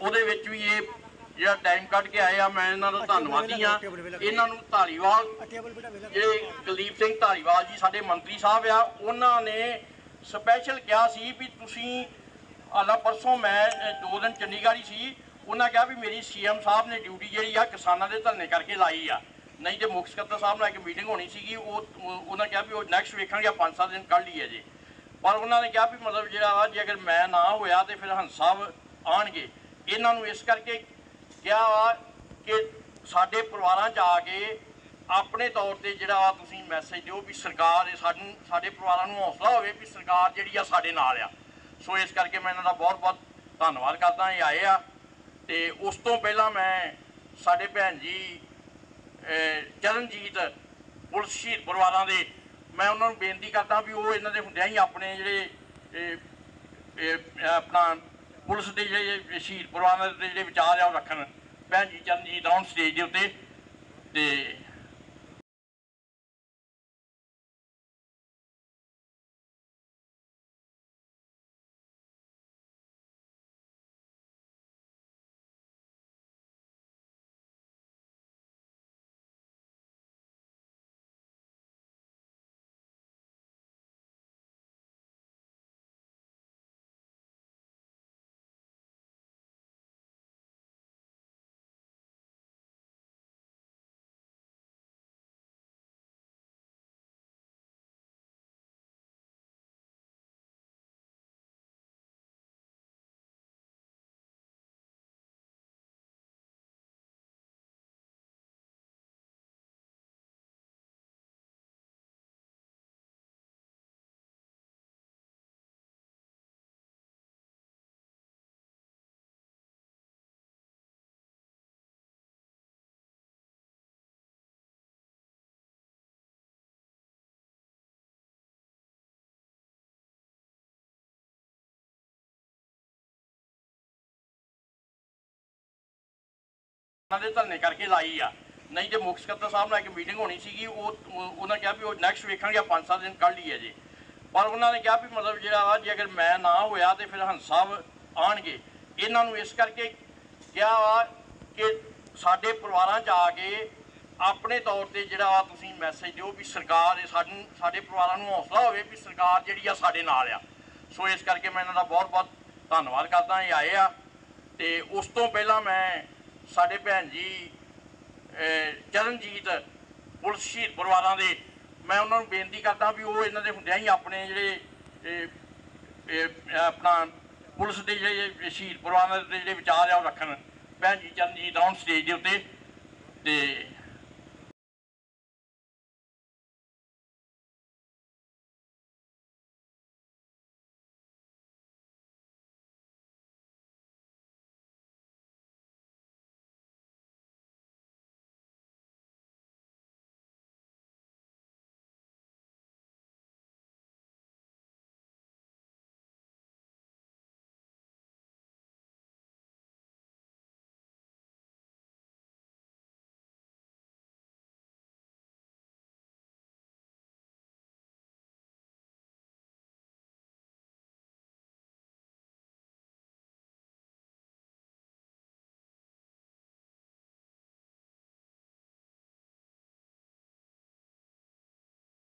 ਉਹਦੇ ਵਿੱਚ ਵੀ ਇਹ ਜਿਹੜਾ ਟਾਈਮ ਕੱਢ ਕੇ ਆਏ ਆ ਮੈਂ ਇਹਨਾਂ ਦਾ ਧੰਨਵਾਦੀ ਆ ਇਹਨਾਂ ਨੂੰ ਧਾਲੀਵਾਲ ਜਿਹੜੇ ਕੁਲਦੀਪ ਸਿੰਘ ਧਾਲੀਵਾਲ ਜੀ ਸਾਡੇ ਮੰਤਰੀ ਸਾਹਿਬ ਆ ਉਹਨਾਂ ਨੇ ਸਪੈਸ਼ਲ ਕਿਹਾ ਸੀ ਵੀ ਤੁਸੀਂ ਆਲਾ ਪਰਸੋਂ ਮੈਂ ਦੋ ਦਿਨ ਚੰਡੀਗੜ੍ਹ ਹੀ ਸੀ ਉਹਨਾਂ ਕਿਹਾ ਵੀ ਮੇਰੀ ਸੀਐਮ ਸਾਹਿਬ ਨੇ ਡਿਊਟੀ ਜਿਹੜੀ ਆ ਕਿਸਾਨਾਂ ਦੇ ਧਰਨੇ ਕਰਕੇ ਲਾਈ ਆ। ਨਹੀਂ ਤੇ ਮੁੱਖ ਸਕੱਤਰ ਸਾਹਿਬ ਨਾਲ ਇੱਕ ਮੀਟਿੰਗ ਹੋਣੀ ਸੀਗੀ ਉਹ ਉਹ- ਉਹਨਾਂ ਕਿਹਾ ਵੀ ਉਹ ਨੈਕਸਟ ਵੇਖਾਂਗੇ ਪੰਜ ਸੱਤ ਦਿਨ ਕੱਢ ਲਈਏ ਜੀ। ਪਰ ਉਹਨਾਂ ਨੇ ਕਿਹਾ ਵੀ ਮਤਲਬ ਜਿਹੜਾ ਵਾ ਜੇ ਅਗਰ ਮੈਂ ਨਾ ਹੋਇਆ ਤੇ ਫਿਰ ਹੰਸ ਸਾਹਿਬ ਆਣਗੇ। ਇਹਨਾਂ ਨੂੰ ਇਸ ਕਰਕੇ ਕਿਹਾ ਵਾ ਕਿ ਸਾਡੇ ਪਰਿਵਾਰਾਂ 'ਚ ਆ ਕੇ ਆਪਣੇ ਤੌਰ ਤੇ ਜਿਹੜਾ ਵਾ ਤੁਸੀਂ ਮੈਸੇਜ ਦਿਓ ਵੀ ਸਰਕਾਰ ਇਹ ਸਾਨੂੰ, ਸਾਡੇ ਪਰਿਵਾਰਾਂ ਨੂੰ ਹੌਸਲਾ ਹੋਵੇ ਵੀ ਸਰਕਾਰ ਜਿਹੜੀ ਆ ਸਾਡੇ ਨਾਲ ਆ। ਸੋ ਇਸ ਕਰਕੇ ਮੈਂ ਇਹਨਾਂ ਦਾ ਬਹੁਤ ਬਹੁਤ ਧੰਨਵਾਦ ਕਰਦਾ, ਇਹ ਆਏ ਆ। ਤੇ ਉਸ ਤੋਂ ਪਹਿਲਾਂ ਮੈਂ ਸਾਡੇ ਭੈਣ ਜੀ ਚਰਨਜੀਤ ਪੁਲਿਸ ਸ਼ਹੀਦ ਪਰਿਵਾਰਾਂ ਦੇ, ਮੈਂ ਉਹਨਾਂ ਨੂੰ ਬੇਨਤੀ ਕਰਦਾ ਵੀ ਉਹ ਇਹਨਾਂ ਦੇ ਹੁੰਦਿਆਂ ਹੀ ਆਪਣੇ ਜਿਹੜੇ ਆਪਣਾ ਪੁਲਿਸ ਦੇ ਜਿਹੜੇ ਸ਼ਹੀਦ ਪਰਿਵਾਰਾਂ ਦੇ ਜਿਹੜੇ ਵਿਚਾਰ ਆ ਉਹ ਰੱਖਣ। ਭੈਣ ਜੀ ਚਰਨਜੀਤ ਆਉਣ ਸਟੇਜ ਦੇ ਉੱਤੇ ਤੇ ਉਹਨਾਂ ਦੇ ਧਰਨੇ ਕਰਕੇ ਲਾਈ ਆ। ਨਹੀਂ ਤੇ ਮੁੱਖ ਸਕੱਤਰ ਸਾਹਿਬ ਨਾਲ ਇੱਕ ਮੀਟਿੰਗ ਹੋਣੀ ਸੀਗੀ, ਉਹ, ਉਹ- ਉਹਨਾਂ ਕਿਹਾ ਵੀ ਉਹ ਨੈਕਸਟ ਵੇਖਣਗੇ, ਪੰਜ ਸੱਤ ਦਿਨ ਕੱਢ ਲਈਏ ਜੇ। ਪਰ ਉਹਨਾਂ ਨੇ ਕਿਹਾ ਵੀ ਮਤਲਬ ਜਿਹੜਾ ਵਾ, ਜੇ ਅਗਰ ਮੈਂ ਨਾ ਹੋਇਆ ਤੇ ਫਿਰ ਹੰਸ ਸਾਹਿਬ ਆਣਗੇ ਇਹਨਾਂ ਨੂੰ ਇਸ ਕਰਕੇ ਕਿਹਾ ਵਾ ਕਿ ਸਾਡੇ ਪਰਿਵਾਰਾਂ 'ਚ ਆ ਕੇ ਆਪਣੇ ਤੌਰ ਤੇ ਜਿਹੜਾ ਵਾ ਤੁਸੀਂ ਮੈਸੇਜ ਦਿਓ ਵੀ ਸਰਕਾਰ ਇਹ ਸਾਨੂੰ ਸਾਡੇ ਪਰਿਵਾਰਾਂ ਨੂੰ ਹੌਸਲਾ ਹੋਵੇ ਵੀ ਸਰਕਾਰ ਜਿਹੜੀ ਆ ਸਾਡੇ ਨਾਲ ਆ। ਸੋ ਇਸ ਕਰਕੇ ਮੈਂ ਇਹਨਾਂ ਦਾ ਬਹੁਤ ਬਹੁਤ ਧੰਨਵਾਦ ਕਰਦਾ, ਇਹ ਆਏ ਆ। ਤੇ ਉਸ ਤੋਂ ਪਹਿਲਾਂ ਮੈਂ ਸਾਡੇ ਭੈਣ ਜੀ ਚਰਨਜੀਤ ਪੁਲਿਸ ਸ਼ਹੀਦ ਪਰਿਵਾਰਾਂ ਦੇ, ਮੈਂ ਉਹਨਾਂ ਨੂੰ ਬੇਨਤੀ ਕਰਦਾ ਵੀ ਉਹ ਇਹਨਾਂ ਦੇ ਹੁੰਦਿਆਂ ਹੀ ਆਪਣੇ ਜਿਹੜੇ ਆਪਣਾ ਪੁਲਿਸ ਦੇ ਜਿਹੜੇ ਸ਼ਹੀਦ ਪਰਿਵਾਰਾਂ ਦੇ ਜਿਹੜੇ ਵਿਚਾਰ ਆ ਉਹ ਰੱਖਣ। ਭੈਣ ਜੀ, ਚਰਨਜੀਤ ਆਉਣ ਸਟੇਜ ਦੇ ਉੱਤੇ ਤੇ